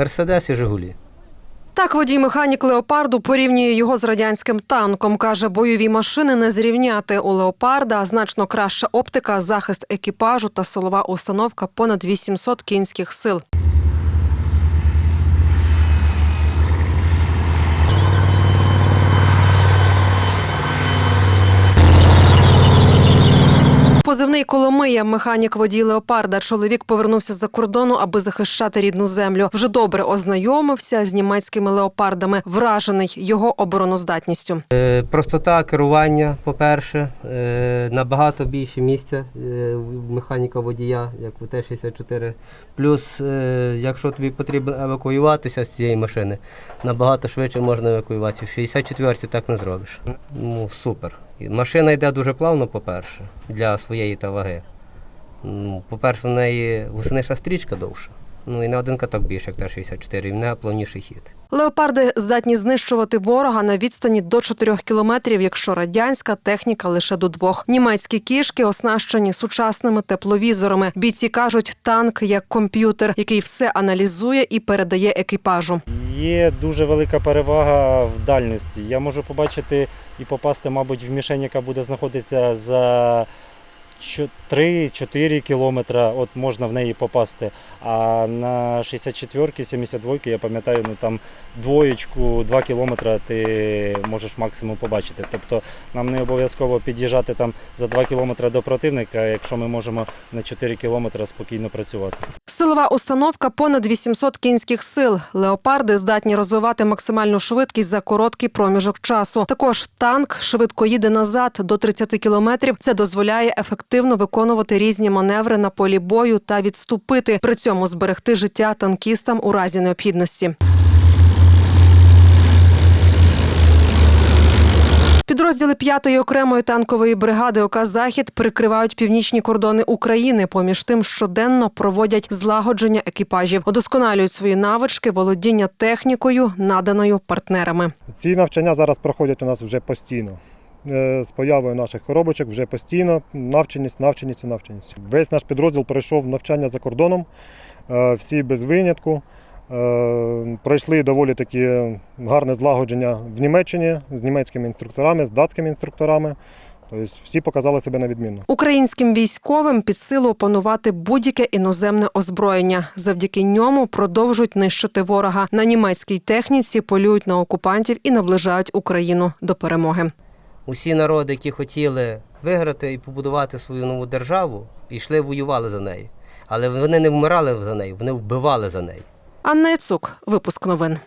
Мерседес і Жигулі. Так водій механік леопарду порівнює його з радянським танком. каже, бойові машини не зрівняти. У леопарда значно краща оптика, захист екіпажу та силова установка понад 800 кінських сил. Позивний Коломия, механік водій леопарда. Чоловік повернувся з-за кордону, аби захищати рідну землю. Вже добре ознайомився з німецькими леопардами, вражений його обороноздатністю. Е, Простота керування, по-перше, е, набагато більше місця е, механіка водія, як у Т-64. Плюс, якщо тобі потрібно евакуюватися з цієї машини, набагато швидше можна евакуюватися. В 64-й так не зробиш. Ну, супер. Машина йде дуже плавно, по-перше, для своєї та ваги. По-перше, в неї гусениша стрічка довша. Ну і не один каток більше, як Т-64, і в неї плавніший хід. Леопарди здатні знищувати ворога на відстані до 4 кілометрів, якщо радянська техніка лише до двох. Німецькі кішки оснащені сучасними тепловізорами. Бійці кажуть, танк як комп'ютер, який все аналізує і передає екіпажу. Є дуже велика перевага в дальності. Я можу побачити і попасти, мабуть, в мішень, яка буде знаходитися за 3-4 кілометри, от можна в неї попасти. А на 64-ки, 72-ки, я пам'ятаю, ну там двоєчку, 2 кілометри ти можеш максимум побачити. Тобто нам не обов'язково під'їжджати там за 2 кілометри до противника, якщо ми можемо на 4 кілометри спокійно працювати. Силова установка понад 800 кінських сил. Леопарди здатні розвивати максимальну швидкість за короткий проміжок часу. Також танк швидко їде назад до 30 кілометрів. Це дозволяє ефективно виконувати різні маневри на полі бою та відступити, при цьому зберегти життя танкістам у разі необхідності. Підрозділи 5-ї окремої танкової бригади ОК Захід прикривають північні кордони України. Поміж тим щоденно проводять злагодження екіпажів, удосконалюють свої навички володіння технікою, наданою партнерами. Ці навчання зараз проходять у нас вже постійно. Е, З появою наших коробочок вже постійно навченість, навченість і навченість. Весь наш підрозділ пройшов навчання за кордоном, е, всі без винятку. Е, Пройшли доволі таки гарне злагодження в Німеччині з німецькими інструкторами, з датськими інструкторами. Тобто всі показали себе на відмінно. Українським військовим під силу опанувати будь-яке іноземне озброєння. Завдяки ньому продовжують нищити ворога. На німецькій техніці полюють на окупантів і наближають Україну до перемоги. Усі народи, які хотіли виграти і побудувати свою нову державу, йшли воювали за неї. Але вони не вмирали за неї, вони вбивали за неї. Анна Яцук, випуск новин.